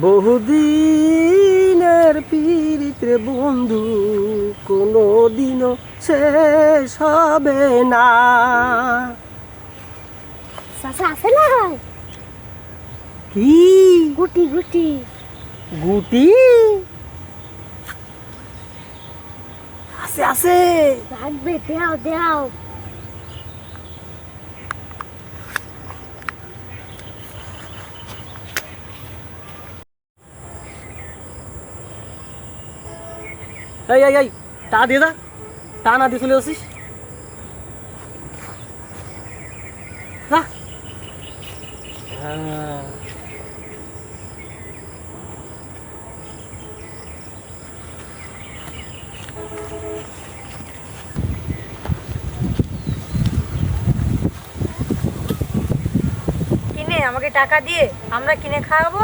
বহুদিনের পীড়িতে বন্ধু কোনো দিনও শেষ হবে না। আছে না কি? গুটি গুটি। গুটি? আছে আছে। লাগবে দেও দেও। এই এই এই, টা দিয়ে দা। টা না দিয়ে চলে আসিস। কিনে, আমাকে টাকা দিয়ে আমরা কিনে খাওয়াবো,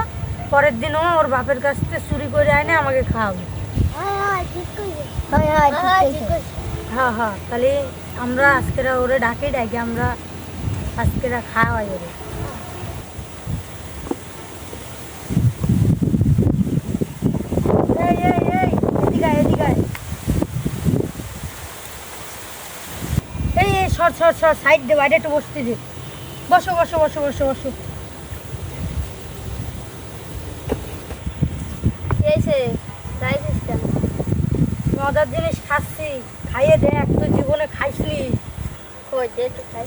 পরের দিনও ওর বাপের কাছ থেকে চুরি করে আনে আমাকে খাওয়াবো। হয় হয় হয় তাহলে আমরা আজকেরা ওরে ডাকে ডাকে আমরা আজকেরা খাওয়াই ওরে। এই এই এই। এই এই সর সর সর সাইড দে বাইরে একটু বসতে দে। বসো বসো বসো বসো বসো। কেন মজার জিনিস খাচ্ছি। খাইয়ে দেখ তুই জীবনে খাইসনি। কই দে একটু খাই।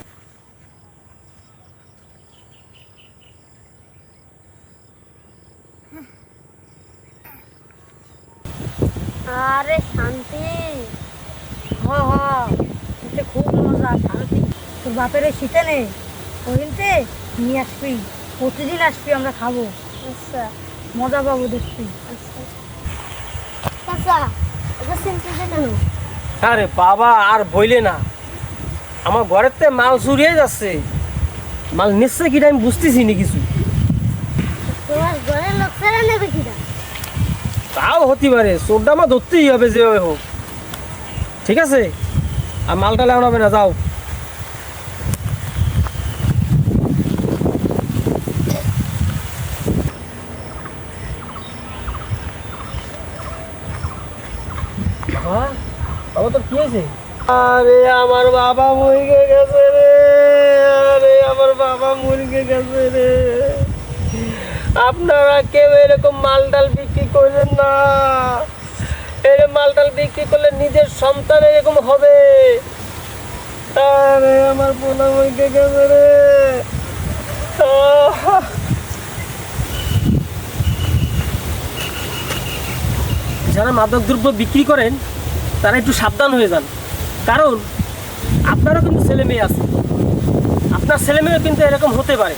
আরে শান্তি। হ হ। এতে খুব মজা শান্তি তোর বাপের শীতে নেই? ওইতে নিয়ে আসবি। প্রতিদিন আসবি আমরা খাব। আচ্ছা। মজা পাবো দেখবি আচ্ছা। কেন আরে বাবা আর বইলে না। আমার ঘরের তে মাল চুরিয়ে যাচ্ছে। মাল নিশ্চয় কিনা আমি বুঝতেছি নি কিছু। তোমার ঘরের লোক ফেরা নেবে তাও হতে পারে চোরটা আমার ধরতেই হবে যে ওই হোক। ঠিক আছে? আর মালটা লাগানো হবে না যাও। হ্যাঁ? বাবা তোর কি হয়েছে? আরে আমার বাবা মরে গেছে রে। আরে আমার বাবা মরে গেছে রে। আপনারা কেউ এরকম মালটাল বিক্রি করবেন না। এরকম মালটাল বিক্রি করলে নিজের সন্তান এরকম হবে। আরে আমার পোলা মরে গেছে রে! যারা মাদক দ্রব্য বিক্রি করেন তারা একটু সাবধান হয়ে যান। কারণ আপনারও কিন্তু ছেলে মেয়ে আছে। আপনার ছেলে মেয়েও কিন্তু এরকম হতে পারে।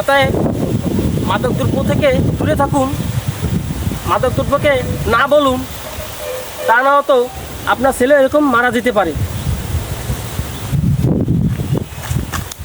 অতএব মাদক দ্রব্য থেকে দূরে থাকুন। মাদক দ্রব্যকে না বলুন। তা না হতো আপনার ছেলে এরকম মারা যেতে পারে।